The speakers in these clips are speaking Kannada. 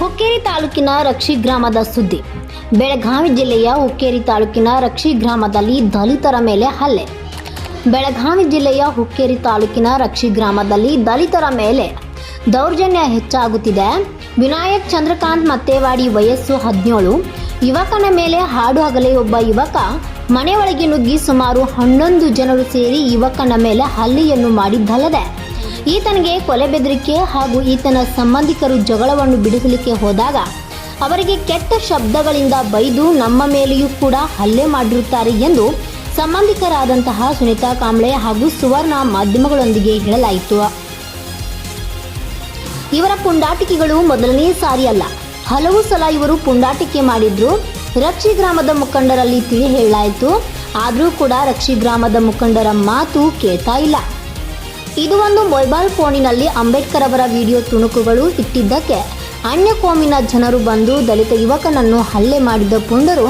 ಹುಕ್ಕೇರಿ ತಾಲೂಕಿನ ರಕ್ಷಿ ಗ್ರಾಮದ ಸುದ್ದಿ. ಬೆಳಗಾವಿ ಜಿಲ್ಲೆಯ ಹುಕ್ಕೇರಿ ತಾಲೂಕಿನ ರಕ್ಷಿ ಗ್ರಾಮದಲ್ಲಿ ದಲಿತರ ಮೇಲೆ ಹಲ್ಲೆ. ಬೆಳಗಾವಿ ಜಿಲ್ಲೆಯ ಹುಕ್ಕೇರಿ ತಾಲೂಕಿನ ರಕ್ಷಿ ಗ್ರಾಮದಲ್ಲಿ ದಲಿತರ ಮೇಲೆ ದೌರ್ಜನ್ಯ ಹೆಚ್ಚಾಗುತ್ತಿದೆ. ವಿನಾಯಕ್ ಚಂದ್ರಕಾಂತ್ ಮತ್ತೇವಾಡಿ ವಯಸ್ಸು ಹದಿನೇಳು ಯುವಕನ ಮೇಲೆ ಹಾಡು ಹಗಲೇ ಒಬ್ಬ ಯುವಕ ಮನೆಯೊಳಗೆ ನುಗ್ಗಿ ಸುಮಾರು ಹನ್ನೊಂದು ಜನರು ಸೇರಿ ಯುವಕನ ಮೇಲೆ ಹಲ್ಲೆಯನ್ನು ಮಾಡಿದ್ದಲ್ಲದೆ ಈತನಿಗೆ ಕೊಲೆ ಬೆದರಿಕೆ ಹಾಗೂ ಈತನ ಸಂಬಂಧಿಕರು ಜಗಳವನ್ನು ಬಿಡಿಸಲಿಕ್ಕೆ ಹೋದಾಗ ಅವರಿಗೆ ಕೆಟ್ಟ ಶಬ್ದಗಳಿಂದ ಬೈದು ನಮ್ಮ ಮೇಲೆಯೂ ಕೂಡ ಹಲ್ಲೆ ಮಾಡಿರುತ್ತಾರೆ ಎಂದು ಸಂಬಂಧಿಕರಾದಂತಹ ಸುನೀತಾ ಕಾಂಬ್ಳೆ ಹಾಗೂ ಸುವರ್ಣ ಮಾಧ್ಯಮಗಳೊಂದಿಗೆ ಹೇಳಲಾಯಿತು. ಇವರ ಪುಂಡಾಟಿಕೆಗಳು ಮೊದಲನೇ ಸಾರಿ ಅಲ್ಲ. ಹಲವು ಸಲ ಇವರು ಪುಂಡಾಟಿಕೆ ಮಾಡಿದ್ರು. ರಕ್ಷಿ ಗ್ರಾಮದ ಮುಖಂಡರಲ್ಲಿ ತಿಳಿ ಹೇಳಲಾಯಿತು. ಆದರೂ ಕೂಡ ರಕ್ಷಿ ಗ್ರಾಮದ ಮುಖಂಡರ ಮಾತು ಕೇಳ್ತಾ ಇಲ್ಲ. ಇದು ಒಂದು ಮೊಬೈಲ್ ಫೋನಿನಲ್ಲಿ ಅಂಬೇಡ್ಕರ್ ಅವರ ವಿಡಿಯೋ ತುಣುಕುಗಳು ಇಟ್ಟಿದ್ದಕ್ಕೆ. ಅನ್ಯ ಕೋಮಿನ ಜನರು ಬಂದು ದಲಿತ ಯುವಕನನ್ನು ಹಲ್ಲೆ ಮಾಡಿದ ಪುಂಡರು.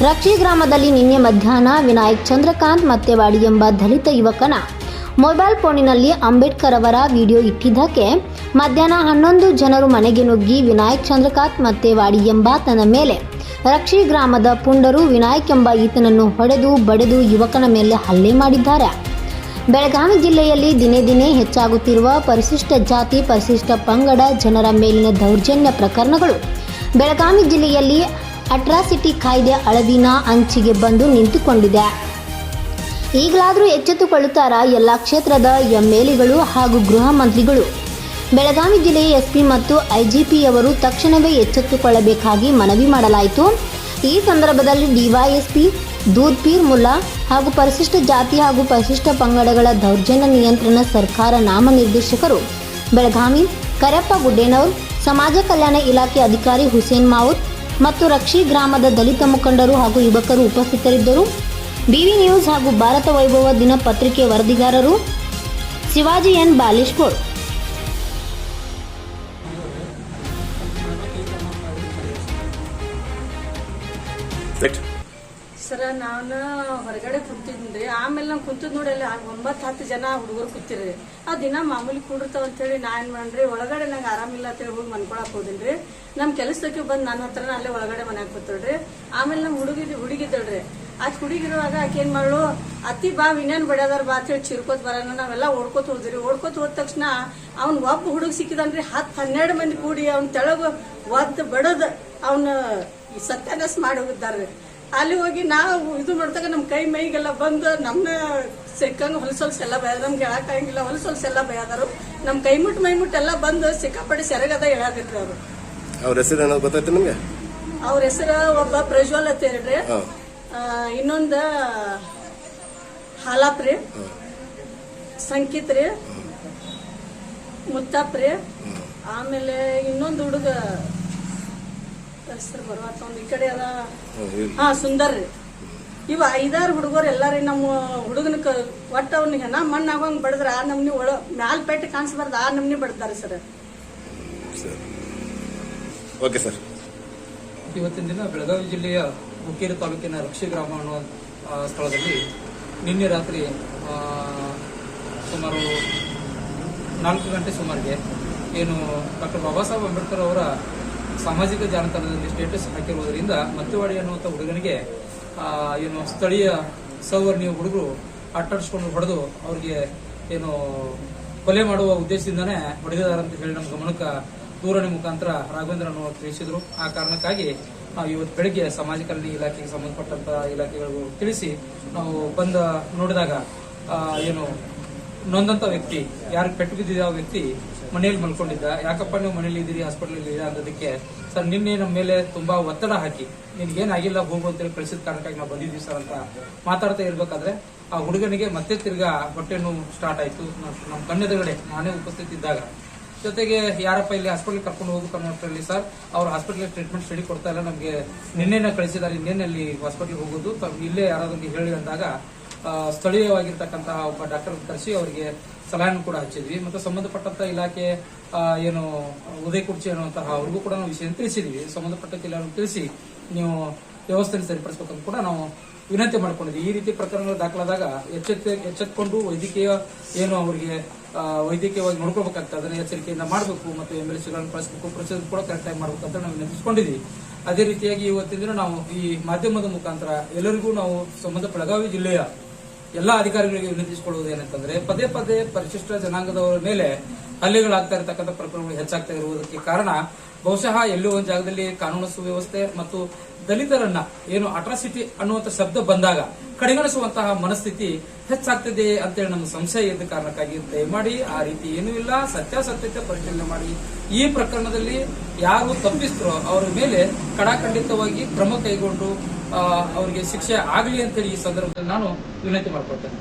ರಕ್ಷಿ ಗ್ರಾಮದಲ್ಲಿ ನಿನ್ನೆ ಮಧ್ಯಾಹ್ನ ವಿನಾಯಕ್ ಚಂದ್ರಕಾಂತ್ ಮತ್ತೆವಾಡಿ ಎಂಬ ದಲಿತ ಯುವಕನ ಮೊಬೈಲ್ ಫೋನಿನಲ್ಲಿ ಅಂಬೇಡ್ಕರ್ ಅವರ ವಿಡಿಯೋ ಇಟ್ಟಿದ್ದಕ್ಕೆ. ಮಧ್ಯಾಹ್ನ ಹನ್ನೊಂದು ಜನರು ಮನೆಗೆ ನುಗ್ಗಿ ವಿನಾಯಕ್ ಚಂದ್ರಕಾಂತ್ ಮತ್ತೆವಾಡಿ ಎಂಬಾತನ ಮೇಲೆ. ರಕ್ಷಿ ಗ್ರಾಮದ ಪುಂಡರು ವಿನಾಯಕ್ ಎಂಬ ಈತನನ್ನು ಹೊಡೆದು ಬಡೆದು ಯುವಕನ ಮೇಲೆ ಹಲ್ಲೆ ಮಾಡಿದ್ದಾರೆ. ಬೆಳಗಾವಿ ಜಿಲ್ಲೆಯಲ್ಲಿ ದಿನೇ ದಿನೇ ಹೆಚ್ಚಾಗುತ್ತಿರುವ ಪರಿಶಿಷ್ಟ ಜಾತಿ, ಪರಿಶಿಷ್ಟ ಪಂಗಡ, ಜನರ ಮೇಲಿನ ದೌರ್ಜನ್ಯ ಪ್ರಕರಣಗಳು. ಬೆಳಗಾವಿ ಜಿಲ್ಲೆಯಲ್ಲಿ ಅಟ್ರಾಸಿಟಿ ಕಾಯ್ದೆ ಅಳವಿನ ಅಂಚಿಗೆ ಬಂದು ನಿಂತುಕೊಂಡಿದೆ. ಈಗಲಾದರೂ ಎಚ್ಚೆತ್ತುಕೊಳ್ಳುತ್ತಾರ ಎಲ್ಲ ಕ್ಷೇತ್ರದ ಎಂಎಲ್ಎಗಳು ಹಾಗೂ ಗೃಹ ಮಂತ್ರಿಗಳು? ಬೆಳಗಾವಿ ಜಿಲ್ಲೆಯ ಎಸ್ಪಿ ಮತ್ತು ಐಜಿಪಿಯವರು ತಕ್ಷಣವೇ ಎಚ್ಚೆತ್ತುಕೊಳ್ಳಬೇಕಾಗಿ ಮನವಿ ಮಾಡಲಾಯಿತು. ಈ ಸಂದರ್ಭದಲ್ಲಿ ಡಿವೈಎಸ್ಪಿ ದೂದ್ಪೀರ್ ಮುಲ್ಲಾ ಹಾಗೂ ಪರಿಶಿಷ್ಟ ಜಾತಿ ಹಾಗೂ ಪರಿಶಿಷ್ಟ ಪಂಗಡಗಳ ದೌರ್ಜನ್ಯ ನಿಯಂತ್ರಣ ಸರ್ಕಾರ ನಾಮನಿರ್ದೇಶಕರು ಬೆಳಗಾವಿ, ಕರಪ್ಪ ಗುಡ್ಡೇನವರ್, ಸಮಾಜ ಕಲ್ಯಾಣ ಇಲಾಖೆ ಅಧಿಕಾರಿ ಹುಸೇನ್ ಮಾವುತ್ ಮತ್ತು ರಕ್ಷಿ ಗ್ರಾಮದ ದಲಿತ ಮುಖಂಡರು ಹಾಗೂ ಯುವಕರು ಉಪಸ್ಥಿತರಿದ್ದರು. ಬಿವಿ ನ್ಯೂಸ್ ಹಾಗೂ ಭಾರತ ವೈಭವ ದಿನಪತ್ರಿಕೆ ವರದಿಗಾರರು ಶಿವಾಜಿ ಎನ್ ಬಾಲೇಶ್ಪುರ್ ಸರ ನಾನು ಹೊರಗಡೆ ಕುಂತಿದ್ರಿ ಆಮೇಲೆ ನಾನು ಕುಂತಿದ್ ನೋಡಿ ಅಲ್ಲಿ ಒಂಬತ್ತು ಹತ್ತು ಜನ ಹುಡುಗರು ಕೂತಿರಿ ಆ ದಿನ ಮಾಮೂಲಿ ಕೂಡಿರ್ತಾವ ಅಂತೇಳಿ ನಾ ಏನ್ ಮಾಡ್ರಿ ಒಳಗಡೆ ನಂಗೆ ಆರಾಮಿಲ್ಲ ಅಂತೇಳಿ ಹೋಗಿ ಮನ್ಕೊಳಕ್ ಹೋದಿನ್ರಿ. ನಮ್ ಕೆಲಸಕ್ಕೆ ಬಂದು ನನ್ನ ಹತ್ರ ಅಲ್ಲೇ ಒಳಗಡೆ ಮನ್ಯಾಗ ಕೂತಳ್ರಿ. ಆಮೇಲೆ ನಮ್ ಹುಡುಗಿದ್ ಹುಡುಗಿದ್ದಳ್ರಿ. ಆ ಹುಡುಗಿರುವಾಗ ಆಕೆ ಏನ್ ಮಾಡ್ಲು ಅತಿ ಬಾ, ವಿನ್ಯಾನ್ ಬಡ್ಯಾದಾರ ಬಾ ಅಂತೇಳಿ ಚಿರ್ಕೋತ್ ಬರೋಣ ನಾವೆಲ್ಲ ಓಡ್ಕೋತ ಹೋದ್ರಿ. ಓಡ್ಕೋತ ಹೋದ ತಕ್ಷಣ ಅವ್ನ್ ಒಬ್ಬ ಹುಡುಗ ಸಿಕ್ಕಿದನ್ರಿ. ಹತ್ತು ಹನ್ನೆರಡು ಮಂದಿ ಕೂಡಿ ಅವ್ನ ತೆಳಗ ಒದ್ದು ಬಡದ್ ಅವನ ಸತ್ಯಾನಾಶ ಮಾಡಿ ಹೋಗಿದ್ದಾರ್ರಿ. ಅಲ್ಲಿ ಹೋಗಿ ನಾವು ಇದು ಮಾಡ್ದಾಗ ನಮ್ಮ ಕೈ ಮೈಗೆಲ್ಲ ಬಂದು ನಮ್ನ ಸಿಕ್ಕಂಗ ಹೊಲಸೊಲ್ಸ್ ಎಲ್ಲ ಬಯ ನಮ್ಗೆ ಹೇಳಕ್ಕಾಗಿಲ್ಲ ಹೊಲಸೊಲ್ಸ್ ಎಲ್ಲ ಬಯದಾರು ನಮ್ಮ ಕೈ ಮುಟ್ ಮೈ ಮುಟ್ ಎಲ್ಲ ಬಂದು ಸಿಕ್ಕಾಪಟ್ಟೆ ಸೆರಗದ ಹೇಳಾಕತ್ರಿ ಅವರು. ಅವ್ರ ಹೆಸರು ಏನಾದ್ರು ಗೊತ್ತಾಯ್ತು ನಿಮ್ಗೆ? ಅವ್ರ ಹೆಸರು ಒಬ್ಬ ಪ್ರಜ್ವಲ್ ಅಂತ ಹೇಳ್ರಿ. ಇನ್ನೊಂದು ಹಾಲಾಪ್ ರೀ. ಸಂಕಿತ್ ರೀ. ಮುತ್ತಾಪ್ ರೀ. ಆಮೇಲೆ ಇನ್ನೊಂದು ಹುಡುಗ ಹೆಸರು ಬರುವತ್ತ ಒಂದು ಈ ಕಡೆ ಅದ. ಹಾ ಸುಂದರ್ ರೀ. ಇವ ಐದಾರು ಹುಡುಗರು ಎಲ್ಲಾರಿ ನಮ್ಮ ಹುಡುಗನ ಕ ಒಟ್ಟ ಅವ್ನಿಗೆ ನಾ ಮಣ್ಣ್ ಆಗೋಂಗ್ ಬಡದ್ರ ಆ ನಮ್ನಿ ಒಳ ಮ್ಯಾಲ್ ಪೇಟೆ ಕಾಣಿಸ್ಬಾರ್ದು ಆ ನಮ್ನಿ ಬಡ್ದಾರೆ ಸರ್. Okay sir. ಇವತ್ತಿನ ದಿನ ಬೆಳಗಾವಿ ಜಿಲ್ಲೆಯ ಹುಕ್ಕೇರಿ ತಾಲೂಕಿನ ರಕ್ಷಿ ಗ್ರಾಮ ಅನ್ನೋ ಸ್ಥಳದಲ್ಲಿ ನಿನ್ನೆ ರಾತ್ರಿ ಆ, ಸುಮಾರು ನಾಲ್ಕು ಗಂಟೆ ಸುಮಾರಿಗೆ ಏನು ಡಾಕ್ಟರ್ ಬಾಬಾ ಸಾಹೇಬ್ ಅಂಬೇಡ್ಕರ್ ಅವರ ಸಾಮಾಜಿಕ ಜಾಲತಾಣದಲ್ಲಿ ಸ್ಟೇಟಸ್ ಹಾಕಿರುವುದರಿಂದ ಮತ್ತೆವಾಡಿ ಅನ್ನುವಂಥ ಹುಡುಗನಿಗೆ ಏನು ಸ್ಥಳೀಯ ಸೌವರ್ಣೀಯ ಹುಡುಗರು ಅಟ್ಟಾಡಿಸ್ಕೊಂಡು ಹೊಡೆದು ಅವರಿಗೆ ಏನು ಕೊಲೆ ಮಾಡುವ ಉದ್ದೇಶದಿಂದನೇ ಅಂತ ಹೇಳಿ ನಮ್ಮ ಗಮನಕ್ಕೆ ದೂರಣಿ ಮುಖಾಂತರ ರಾಘವೇಂದ್ರ ಅನ್ನೋರು ತಿಳಿಸಿದರು. ಆ ಕಾರಣಕ್ಕಾಗಿ ನಾವು ಇವತ್ತು ಬೆಳಿಗ್ಗೆ ಸಮಾಜ ಕಲ್ಯಾಣ ಇಲಾಖೆಗೆ ಸಂಬಂಧಪಟ್ಟಂತ ಇಲಾಖೆಗಳಿಗೂ ತಿಳಿಸಿ ನಾವು ಬಂದ ನೋಡಿದಾಗ ಏನು ನೊಂದಂತ ವ್ಯಕ್ತಿ, ಯಾರು ಪೆಟ್ಟು ಬಿದ್ದಿದ್ದ ವ್ಯಕ್ತಿ ಮನೆಯಲ್ಲಿ ಮಲ್ಕೊಂಡಿದ್ದ. ಯಾಕಪ್ಪ ನೀವು ಮನೇಲಿ ಇದ್ದೀರಿ ಹಾಸ್ಪಿಟಲ್ ಇದ್ದೀರಾ ಅನ್ನೋದಕ್ಕೆ ಸರ್, ನಿನ್ನೆ ನಮ್ಮ ಮೇಲೆ ತುಂಬಾ ಒತ್ತಡ ಹಾಕಿ. ನಿನ್ಗೇನಾಗಿಲ್ಲ ಹೋಗು ಅಂತೇಳಿ ಕಳಿಸಿದ ಕಾರಣಕ್ಕಾಗಿ ನಾವು ಬಂದಿದ್ದೀವಿ ಸರ್ ಅಂತ ಮಾತಾಡ್ತಾ ಇರ್ಬೇಕಾದ್ರೆ ಆ ಹುಡುಗನಿಗೆ ಮತ್ತೆ ತಿರ್ಗಾ ಹೊಟ್ಟೆ ನೋವು ಸ್ಟಾರ್ಟ್ ಆಯ್ತು. ನಮ್ಮ ಕಣ್ಣೆದುರುಗಡೆ ನಾನೇ ಉಪಸ್ಥಿತಿ ಇದ್ದಾಗ. ಜೊತೆಗೆ ಯಾರಪ್ಪ ಇಲ್ಲಿ ಹಾಸ್ಪಿಟಲ್ ಕರ್ಕೊಂಡು ಹೋಗ್ಬೇಕು ಅನ್ನೋದ್ರಲ್ಲಿ ಸರ್, ಅವ್ರು ಹಾಸ್ಪಿಟಲ್ ಟ್ರೀಟ್ಮೆಂಟ್ ಸ್ಟಡಿ ಕೊಡ್ತಾ ಇಲ್ಲ, ನಮಗೆ ನಿನ್ನೆ ಕಳಿಸಿದ್ದಾರೆ ಇನ್ನೇನಲ್ಲಿ ಹಾಸ್ಪಿಟಲ್ ಹೋಗೋದು. ಇಲ್ಲೇ ಯಾರಾದ್ರೂ ಹೇಳಿ ಅಂದಾಗ ಸ್ಥಳೀಯವಾಗಿರ್ತಕ್ಕಂತಹ ಒಬ್ಬ ಡಾಕ್ಟರ್ ಕರೆಸಿ ಅವರಿಗೆ ಸಲಹೆಯನ್ನು ಕೂಡ ಹಚ್ಚಿದ್ವಿ. ಮತ್ತು ಸಂಬಂಧಪಟ್ಟಂತ ಇಲಾಖೆ ಏನು, ಉದಯ ಕುರ್ಚಿ ಅನ್ನುವಂತಹ ಅವ್ರಿಗೂ ಕೂಡ ನಾವು ವಿಷಯ ತಿಳಿಸಿದ್ವಿ. ಸಂಬಂಧಪಟ್ಟ ಇಲಾಖೆ ತಿಳಿಸಿ ನೀವು ವ್ಯವಸ್ಥೆಯನ್ನು ಸರಿಪಡಿಸಬೇಕಂತ ಕೂಡ ನಾವು ವಿನಂತಿ ಮಾಡಿಕೊಂಡಿದ್ವಿ. ಈ ರೀತಿ ಪ್ರಕರಣಗಳು ದಾಖಲಾದಾಗ ಎಚ್ಚೆತ್ತ, ಎಚ್ಚೆತ್ಕೊಂಡು ವೈದ್ಯಕೀಯ, ಏನು ಅವರಿಗೆ ವೈದ್ಯಕೀಯವಾಗಿ ನೋಡ್ಕೋಬೇಕಾಗ್ತದೆ ಅದನ್ನ ಎಚ್ಚರಿಕೆಯಿಂದ ಮಾಡಬೇಕು ಮತ್ತು ಎಂ ಎಲ್ ಸಿಗಳನ್ನು ಕಳಿಸಬೇಕು. ಪ್ರೊಸೀಜರ್ ಕೂಡ ಕರೆಕ್ಟಾಗಿ ಮಾಡಬೇಕು ಅಂತ ನಾವು ವಿನಂತಿಸಿಕೊಂಡಿದ್ವಿ. ಅದೇ ರೀತಿಯಾಗಿ ಇವತ್ತಿನ ನಾವು ಈ ಮಾಧ್ಯಮದ ಮುಖಾಂತರ ಎಲ್ಲರಿಗೂ ನಾವು ಸಂಬಂಧ ಬೆಳಗಾವಿ ಜಿಲ್ಲೆಯ ಎಲ್ಲಾ ಅಧಿಕಾರಿಗಳಿಗೆ ವಿನಂತಿಸಿಕೊಳ್ಳುವುದು ಏನಂತಂದ್ರೆ, ಪದೇ ಪದೇ ಪರಿಶಿಷ್ಟ ಜನಾಂಗದವರ ಮೇಲೆ ಹಲ್ಲೆಗಳಾಗ್ತಾ ಇರತಕ್ಕಂಥ ಪ್ರಕರಣಗಳು ಹೆಚ್ಚಾಗ್ತಾ ಇರುವುದಕ್ಕೆ ಕಾರಣ ಬಹುಶಃ ಎಲ್ಲೋ ಒಂದು ಜಾಗದಲ್ಲಿ ಕಾನೂನು ಸುವ್ಯವಸ್ಥೆ ಮತ್ತು ದಲಿತರನ್ನ ಏನು ಅಟ್ರಾಸಿಟಿ ಅನ್ನುವಂಥ ಶಬ್ದ ಬಂದಾಗ ಕಡೆಗಣಿಸುವಂತಹ ಮನಸ್ಥಿತಿ ಹೆಚ್ಚಾಗ್ತಿದೆ ಅಂತೇಳಿ ನಮ್ಮ ಸಂಶಯ ಇದ್ದ ಕಾರಣಕ್ಕಾಗಿ ದಯಮಾಡಿ ಆ ರೀತಿ ಏನೂ ಇಲ್ಲ, ಸತ್ಯಾಸತ್ಯತೆ ಪರಿಶೀಲನೆ ಮಾಡಿ. ಈ ಪ್ರಕರಣದಲ್ಲಿ ಯಾರು ತಪ್ಪಿಸ್ತರೋ ಅವರ ಮೇಲೆ ಕಡಾಖಂಡಿತವಾಗಿ ಕ್ರಮ ಕೈಗೊಂಡು ಅವರಿಗೆ ಶಿಕ್ಷೆ ಆಗಲಿ ಅಂತೇಳಿ ಈ ಸಂದರ್ಭದಲ್ಲಿ ನಾನು ವಿನಂತಿ ಮಾಡ್ಕೊಳ್ತೇನೆ.